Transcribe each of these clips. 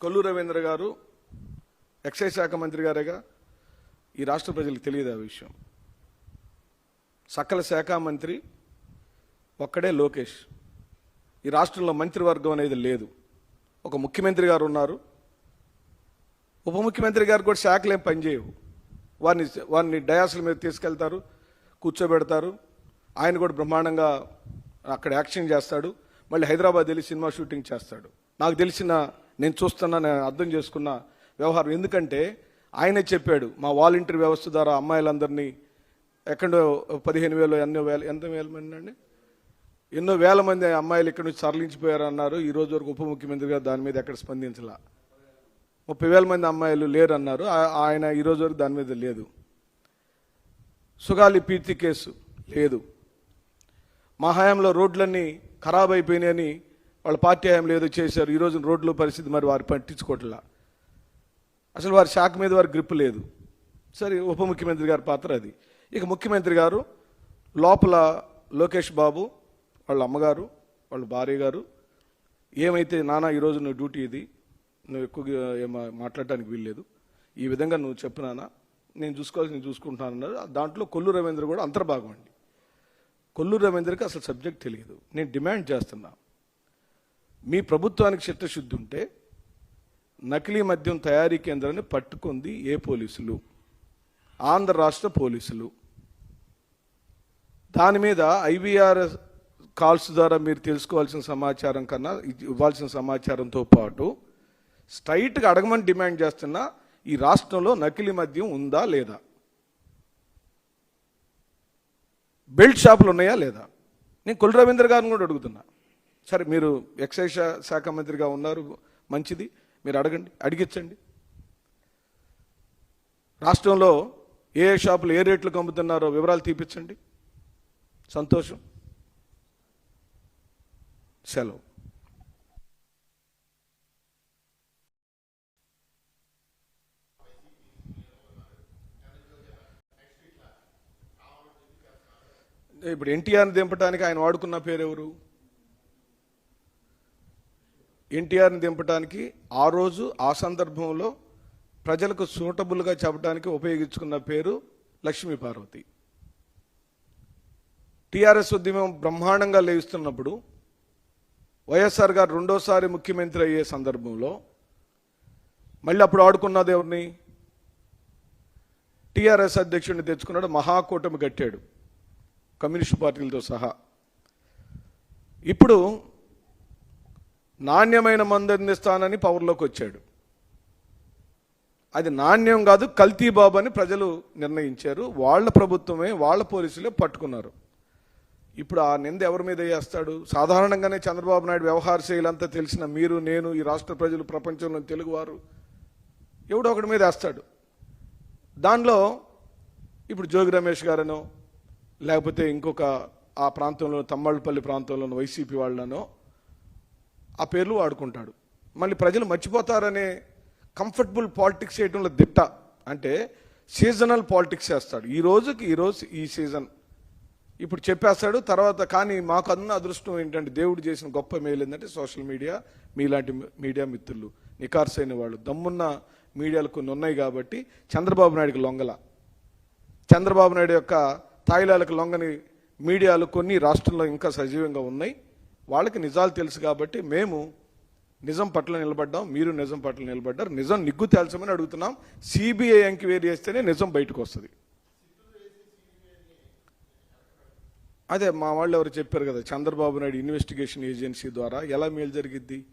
కొల్లు రవీంద్ర గారు ఎక్సైజ్ శాఖ మంత్రి గారేగా ఈ రాష్ట్ర ప్రజలకు తెలియదు ఆ విషయం. సకల శాఖ మంత్రి ఒక్కడే లోకేష్. ఈ రాష్ట్రంలో మంత్రివర్గం అనేది లేదు. ఒక ముఖ్యమంత్రి గారు ఉన్నారు. ఉప ముఖ్యమంత్రి గారు కూడా శాఖలు ఏం పనిచేయవు వారిని వారిని డయాసుల మీద తీసుకెళ్తారు కూర్చోబెడతారు. ఆయన కూడా బ్రహ్మాండంగా అక్కడ యాక్షన్ చేస్తాడు. మళ్ళీ హైదరాబాద్ వెళ్ళి సినిమా షూటింగ్ చేస్తాడు. నాకు తెలిసిన నేను చూస్తున్నా నేను అర్థం చేసుకున్న వ్యవహారం. ఎందుకంటే ఆయనే చెప్పాడు మా వాలంటీర్ వ్యవస్థ ద్వారా అమ్మాయిలందరినీ ఎక్కడో పదిహేను వేలు ఎన్నో వేల ఎంత వేల మంది అండి? ఎన్నో వేల మంది అమ్మాయిలు ఇక్కడ నుంచి తరలించిపోయారు అన్నారు. ఈ రోజు వరకు ఉప ముఖ్యమంత్రి గారు దాని మీద ఎక్కడ స్పందించలా. ముప్పై వేల మంది అమ్మాయిలు లేరు అన్నారు ఆయన ఈ రోజు వరకు దాని మీద లేదు. సుగాలి పీర్తి కేసు లేదు. మా హయాంలో రోడ్లన్నీ ఖరాబ్ అయిపోయినాయని వాళ్ళ పార్టీ హయాంలో ఏదో చేశారు ఈరోజు రోడ్లు రోడ్ల పరిస్థితి మరి వారు పట్టించుకోవట్లా. అసలు వారి శాఖ మీద వారి గ్రిప్ లేదు. సరే ఉప ముఖ్యమంత్రి గారి పాత్ర అది. ఇక ముఖ్యమంత్రి గారు లోపల లోకేష్ బాబు వాళ్ళ అమ్మగారు వాళ్ళ భార్య గారు ఏమైతే నానా ఈరోజు నువ్వు డ్యూటీ ఇది నువ్వు ఎక్కువగా ఏమో మాట్లాడటానికి వీల్లేదు. ఈ విధంగా నువ్వు చెప్పినానా నేను చూసుకోవాల్సి నేను చూసుకుంటున్నానన్నారు అన్నారు. దాంట్లో కొల్లు రవీంద్ర కూడా అంతర్భాగం అండి. కొల్లు రవీంద్రకి అసలు సబ్జెక్ట్ తెలియదు. నేను డిమాండ్ చేస్తున్నా. మీ ప్రభుత్వానికి చిత్తశుద్ధి ఉంటే నకిలీ మద్యం తయారీ కేంద్రాన్ని పట్టుకుంది ఏ పోలీసులు? ఆంధ్ర రాష్ట్ర పోలీసులు. దాని మీద ఐవీఆర్ కాల్స్ ద్వారా మీరు తెలుసుకోవాల్సిన సమాచారం కన్నా ఇవ్వాల్సిన సమాచారంతో పాటు స్ట్రైట్గా అడగమని డిమాండ్ చేస్తున్నా ఈ రాష్ట్రంలో నకిలీ మద్యం ఉందా లేదా? బెల్ట్ షాపులు ఉన్నాయా లేదా? నేను కుల రవీంద్ర గారిని కూడా అడుగుతున్నా. సరే మీరు ఎక్సైజ్ శాఖ మంత్రిగా ఉన్నారు మంచిది. మీరు అడగండి అడిగించండి రాష్ట్రంలో ఏ ఏ షాపులు ఏ రేట్లకు అమ్ముతున్నారో వివరాలు తీపించండి సంతోషం. సెలవు. ఇప్పుడు ఎన్టీఆర్ని దింపడానికి ఆయన వాడుకున్న పేరు ఎవరు ఎన్టీఆర్ని దింపడానికి ఆ రోజు ఆ సందర్భంలో ప్రజలకు సూటబుల్గా చెప్పడానికి ఉపయోగించుకున్న పేరు లక్ష్మీ పార్వతి. టీఆర్ఎస్ ఉద్యమం బ్రహ్మాండంగా లేవిస్తున్నప్పుడు వైఎస్ఆర్ గారు రెండోసారి ముఖ్యమంత్రి అయ్యే సందర్భంలో మళ్ళీ అప్పుడు ఆడుకున్నది ఎవరిని టీఆర్ఎస్ అధ్యక్షుడిని తెచ్చుకున్నాడు మహాకూటమి కట్టాడు కమ్యూనిస్ట్ పార్టీలతో సహా. ఇప్పుడు నాణ్యమైన మందు అందిస్తానని పవర్లోకి వచ్చాడు. అది నాణ్యం కాదు కల్తీ బాబు అని ప్రజలు నిర్ణయించారు. వాళ్ళ ప్రభుత్వమే వాళ్ళ పోలీసులే పట్టుకున్నారు. ఇప్పుడు ఆ నింద ఎవరి మీద వేస్తాడు? సాధారణంగానే చంద్రబాబు నాయుడు వ్యవహార శైలంతా తెలిసిన మీరు నేను ఈ రాష్ట్ర ప్రజలు ప్రపంచంలో తెలుగువారు ఎవడో ఒకటి మీద వేస్తాడు. దానిలో ఇప్పుడు జోగి రమేష్ గారనో లేకపోతే ఇంకొక ఆ ప్రాంతంలో తమ్మళ్ళపల్లి ప్రాంతంలోని వైసీపీ వాళ్ళనో ఆ పేర్లు వాడుకుంటాడు. మళ్ళీ ప్రజలు మర్చిపోతారనే కంఫర్టబుల్ పాలిటిక్స్ చేయడంలో దిట్ట అంటే సీజనల్ పాలిటిక్స్ చేస్తాడు. ఈ రోజుకి ఈరోజు ఈ సీజన్ ఇప్పుడు చెప్పేస్తాడు తర్వాత కానీ మాకు అన్న అదృష్టం ఏంటంటే దేవుడు చేసిన గొప్ప మేలు ఏంటంటే సోషల్ మీడియా మీలాంటి మీడియా మిత్రులు నికార్సైన వాళ్ళు. దమ్మున్న మీడియాలు కొన్ని ఉన్నాయి కాబట్టి చంద్రబాబు నాయుడికి లొంగల. చంద్రబాబు నాయుడు యొక్క తాయిలాలకు లొంగని మీడియాలు కొన్ని రాష్ట్రంలో ఇంకా సజీవంగా ఉన్నాయి. వాళ్ళకి నిజాలు తెలుసు కాబట్టి మేము నిజం పట్ల నిలబడ్డాం మీరు నిజం పట్ల నిలబడ్డారు. నిజం నిగ్గు తేల్చమని అడుగుతున్నాం. సిబిఐ ఎంక్వైరీ చేస్తేనే నిజం బయటకు వస్తుంది. అదే మా వాళ్ళు ఎవరు చెప్పారు కదా చంద్రబాబు నాయుడు ఇన్వెస్టిగేషన్ ఏజెన్సీ ద్వారా ఎలా మేలు జరిగిద్ది?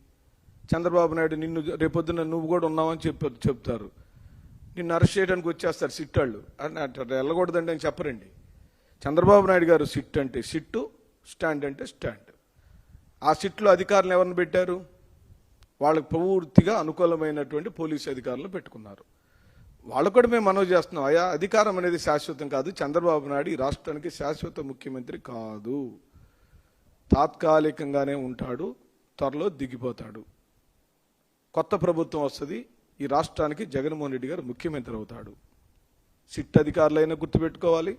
చంద్రబాబు నాయుడు నిన్ను రేపొద్దున నువ్వు కూడా ఉన్నావని చెప్ప చెప్తారు. నిన్ను అరెస్ట్ చేయడానికి వచ్చేస్తారు సిట్ వాళ్ళు అట్లా వెళ్ళకూడదండి అని చెప్పరండి. చంద్రబాబు నాయుడు గారు సిట్ అంటే సిట్టు స్టాండ్ అంటే స్టాండ్. ఆ సిట్లో అధికారులు ఎవరిని పెట్టారు? వాళ్ళకి పూర్తిగా అనుకూలమైనటువంటి పోలీసు అధికారులు పెట్టుకున్నారు. వాళ్ళు కూడా మేము మనవి చేస్తున్నాం. అయా అధికారం అనేది శాశ్వతం కాదు. చంద్రబాబు నాయుడు ఈ రాష్ట్రానికి శాశ్వత ముఖ్యమంత్రి కాదు. తాత్కాలికంగానే ఉంటాడు. త్వరలో దిగిపోతాడు. కొత్త ప్రభుత్వం వస్తుంది. ఈ రాష్ట్రానికి జగన్మోహన్ రెడ్డి గారు ముఖ్యమంత్రి అవుతాడు. సిట్ అధికారులైనా గుర్తుపెట్టుకోవాలి.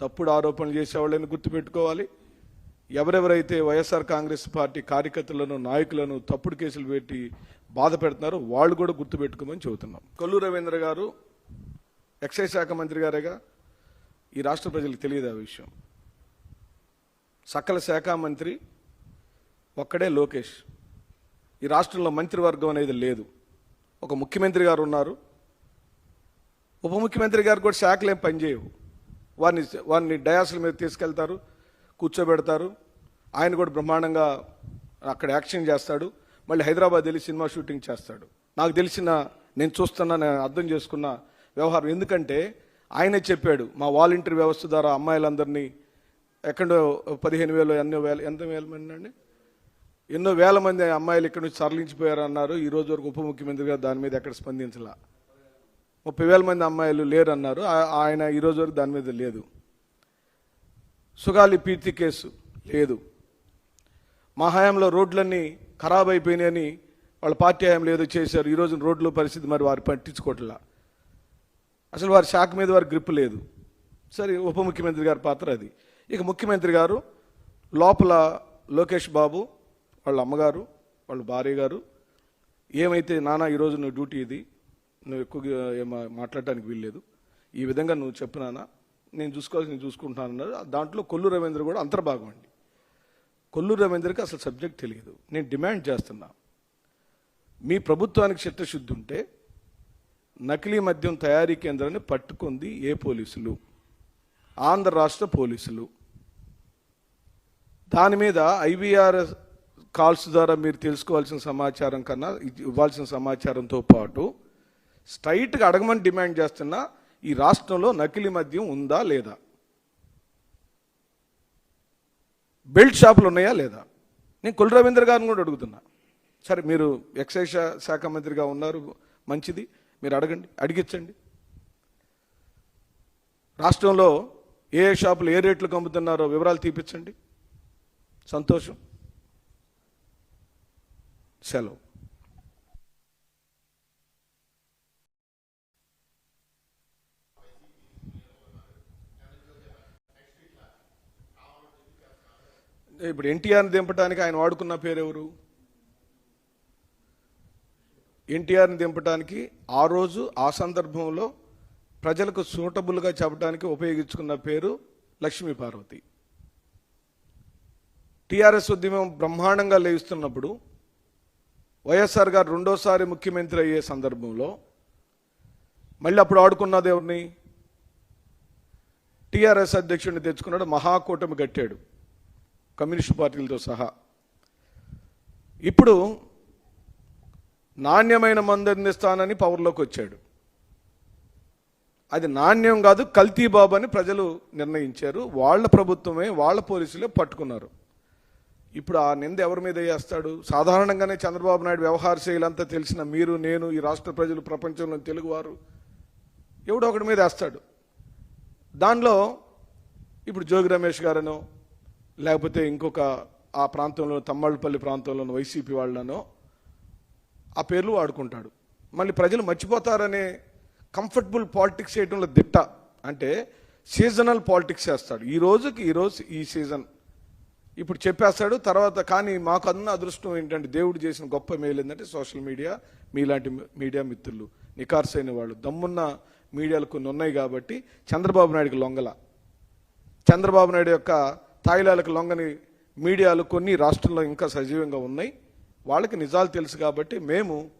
తప్పుడు ఆరోపణలు చేసేవాళ్ళైనా గుర్తుపెట్టుకోవాలి. ఎవరెవరైతే వైఎస్ఆర్ కాంగ్రెస్ పార్టీ కార్యకర్తలను నాయకులను తప్పుడు కేసులు పెట్టి బాధ పెడుతున్నారో వాళ్ళు కూడా గుర్తుపెట్టుకోమని చెబుతున్నాం. కొల్లు రవీంద్ర గారు ఎక్సైజ్ శాఖ మంత్రి గారేగా ఈ రాష్ట్ర ప్రజలకు తెలియదు ఆ విషయం. సకల శాఖ మంత్రి ఒక్కడే లోకేష్. ఈ రాష్ట్రంలో మంత్రివర్గం అనేది లేదు. ఒక ముఖ్యమంత్రి గారు ఉన్నారు. ఉప ముఖ్యమంత్రి గారు కూడా శాఖలు ఏం పనిచేయవు వారిని వారిని డయాసుల మీద తీసుకెళ్తారు. కూర్చోబెడతారు. ఆయన కూడా బ్రహ్మాండంగా అక్కడ యాక్షన్ చేస్తాడు. మళ్ళీ హైదరాబాద్ వెళ్ళి సినిమా షూటింగ్ చేస్తాడు. నాకు తెలిసిన నేను చూస్తున్నా నేను అర్థం చేసుకున్న వ్యవహారం ఎందుకంటే ఆయనే చెప్పాడు మా వాలంటీర్ వ్యవస్థ ద్వారా అమ్మాయిలందరినీ ఎక్కడో పదిహేను వేలు ఎన్నో వేల ఎంత వేల మంది అండి? ఎన్నో వేల మంది అమ్మాయిలు ఇక్కడ నుంచి తరలించిపోయారన్నారు. ఈ రోజు వరకు ఉప ముఖ్యమంత్రి దాని మీద ఎక్కడ స్పందించలా. ముప్పై వేల మంది అమ్మాయిలు లేరు అన్నారు ఆయన ఈరోజు వరకు దాని మీద లేదు. సుగాలి పీర్తి కేసు లేదు. మా హయాంలో రోడ్లన్నీ ఖరాబ్ అయిపోయినాయని వాళ్ళ పార్టీ హయాంలో ఏదో చేశారు. ఈరోజు రోడ్ల పరిస్థితి మరి వారు పట్టించుకోవట్లా. అసలు వారి శాఖ మీద వారి గ్రిప్ లేదు. సరే ఉప ముఖ్యమంత్రి గారి పాత్ర అది. ఇక ముఖ్యమంత్రి గారు లోపల లోకేష్ బాబు వాళ్ళ అమ్మగారు వాళ్ళ భార్య గారు ఏమైతే నానా ఈరోజు నువ్వు డ్యూటీ ఇది నువ్వు ఎక్కువగా ఏమో మాట్లాడటానికి వీల్లేదు. ఈ విధంగా నువ్వు చెప్పు నాన్న నేను చూసుకోవాల్సి నేను చూసుకుంటాను అన్నారు. దాంట్లో కొల్లు రవీంద్ర కూడా అంతర్భాగం అండి. కొల్లు రవీంద్రకి అసలు సబ్జెక్ట్ తెలియదు. నేను డిమాండ్ చేస్తున్నా. మీ ప్రభుత్వానికి చిత్తశుద్ధి ఉంటే నకిలీ మద్యం తయారీ కేంద్రాన్ని పట్టుకుంది ఏ పోలీసులు? ఆంధ్ర రాష్ట్ర పోలీసులు. దాని మీద ఐవీఆర్ కాల్స్ ద్వారా మీరు తెలుసుకోవాల్సిన సమాచారం కన్నా ఇవ్వాల్సిన సమాచారంతో పాటు స్ట్రైట్గా అడగమని డిమాండ్ చేస్తున్నా. ఈ రాష్ట్రంలో నకిలీ మద్యం ఉందా లేదా? బెల్ట్ షాపులు ఉన్నాయా లేదా? నేను కుల రవీంద్ర గారిని కూడా అడుగుతున్నా. సరే మీరు ఎక్సైజ్ శాఖ మంత్రిగా ఉన్నారు మంచిది. మీరు అడగండి అడిగించండి రాష్ట్రంలో ఏ ఏ షాపులు ఏ రేట్లు అమ్ముతున్నారో వివరాలు తీపించండి సంతోషం. సెలవు. ఇప్పుడు ఎన్టీఆర్ని దింపడానికి ఆయన వాడుకున్న పేరు ఎవరు ఎన్టీఆర్ని దింపడానికి ఆ రోజు ఆ సందర్భంలో ప్రజలకు సూటబుల్గా చెప్పడానికి ఉపయోగించుకున్న పేరు లక్ష్మీ పార్వతి. టీఆర్ఎస్ ఉద్యమం బ్రహ్మాండంగా లేస్తున్నప్పుడు వైఎస్ఆర్ గారు రెండోసారి ముఖ్యమంత్రి అయ్యే సందర్భంలో మళ్ళీ అప్పుడు ఆడుకున్నది ఎవరిని? టీఆర్ఎస్ అధ్యక్షుడిని తెచ్చుకున్నాడు మహాకూటమి కట్టాడు. కమ్యూనిస్ట్ పార్టీలతో సహా. ఇప్పుడు నాణ్యమైన మందు అందిస్తానని పవర్లోకి వచ్చాడు. అది నాణ్యం కాదు కల్తీ బాబు అని ప్రజలు నిర్ణయించారు. వాళ్ళ ప్రభుత్వమే వాళ్ళ పోలీసులే పట్టుకున్నారు. ఇప్పుడు ఆ నింద ఎవరి మీద వేస్తాడు? సాధారణంగానే చంద్రబాబు నాయుడు వ్యవహార శైలంతా తెలిసిన మీరు నేను ఈ రాష్ట్ర ప్రజలు ప్రపంచంలో తెలుగువారు ఎవడో ఒకటి మీద వేస్తాడు. దానిలో ఇప్పుడు జోగి రమేష్ గారనో లేకపోతే ఇంకొక ఆ ప్రాంతంలో తమ్మళ్ళపల్లి ప్రాంతంలోని వైసీపీ వాళ్ళనో ఆ పేర్లు వాడుకుంటాడు. మళ్ళీ ప్రజలు మర్చిపోతారనే కంఫర్టబుల్ పాలిటిక్స్ చేయడంలో దిట్ట అంటే సీజనల్ పాలిటిక్స్ చేస్తాడు. ఈ రోజుకి ఈ రోజు ఈ సీజన్. ఇప్పుడు చెప్పేస్తాడు తర్వాత కానీ మాకు అన్న అదృష్టం ఏంటంటే దేవుడు చేసిన గొప్ప మేలు ఏంటంటే సోషల్ మీడియా మీలాంటి మీడియా మిత్రులు నికార్సైన వాళ్ళు. దమ్మున్న మీడియాలు కొన్ని ఉన్నాయి కాబట్టి చంద్రబాబు నాయుడుకి లొంగల. చంద్రబాబు నాయుడు యొక్క తాయిలాలకు లొంగని మీడియాలు కొన్ని రాష్ట్రంలో ఇంకా సజీవంగా ఉన్నాయి. వాళ్ళకి నిజాలు తెలుసు కాబట్టి మేము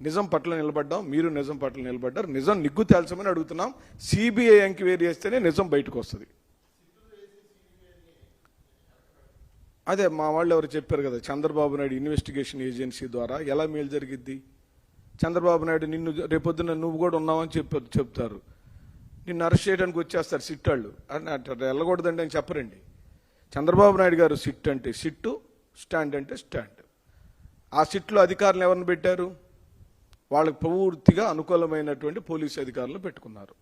నిజం పట్ల నిలబడ్డాం మీరు నిజం పట్ల నిలబడ్డారు. నిజం నిగ్గు తేల్చమని అడుగుతున్నాం. సిబిఐ ఎంక్వైరీ చేస్తేనే నిజం బయటకు వస్తుంది. అదే మా వాళ్ళు ఎవరు చెప్పారు కదా చంద్రబాబు నాయుడు ఇన్వెస్టిగేషన్ ఏజెన్సీ ద్వారా ఎలా మేలు జరిగిద్ది? చంద్రబాబు నాయుడు నిన్ను రేపొద్దున నువ్వు కూడా ఉన్నావని చెప్పారు చెప్తారు. నిన్ను అరెస్ట్ చేయడానికి వచ్చేస్తారు సిట్టాళ్ళు. అని అట్లా వెళ్ళకూడదండి అని చెప్పరండి. చంద్రబాబు నాయుడు గారు సిట్ అంటే సిట్టు స్టాండ్ అంటే స్టాండ్. ఆ సిట్లో అధికారులు ఎవరిని పెట్టారు? వాళ్ళకి పూర్తిగా అనుకూలమైనటువంటి పోలీసు అధికారులు పెట్టుకున్నారు.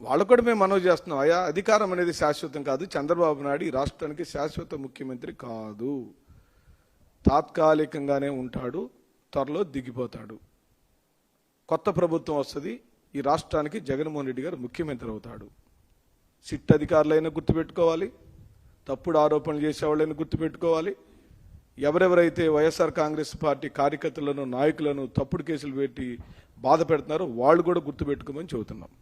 వాళ్ళు కూడా మేము మనవి చేస్తున్నాం. అయా అధికారం అనేది శాశ్వతం కాదు. చంద్రబాబు నాయుడు ఈ రాష్ట్రానికి శాశ్వత ముఖ్యమంత్రి కాదు. తాత్కాలికంగానే ఉంటాడు త్వరలో దిగిపోతాడు. కొత్త ప్రభుత్వం వస్తుంది ఈ రాష్ట్రానికి జగన్మోహన్ రెడ్డి గారు ముఖ్యమంత్రి అవుతాడు. సిట్ అధికారులైనా గుర్తుపెట్టుకోవాలి. తప్పుడు ఆరోపణలు చేసేవాళ్ళని గుర్తుపెట్టుకోవాలి. ఎవరెవరైతే వైఎస్ఆర్ కాంగ్రెస్ పార్టీ కార్యకర్తలను నాయకులను తప్పుడు కేసులు పెట్టి బాధ పెడుతున్నారో వాళ్ళు కూడా గుర్తుపెట్టుకోమని చెబుతున్నాం.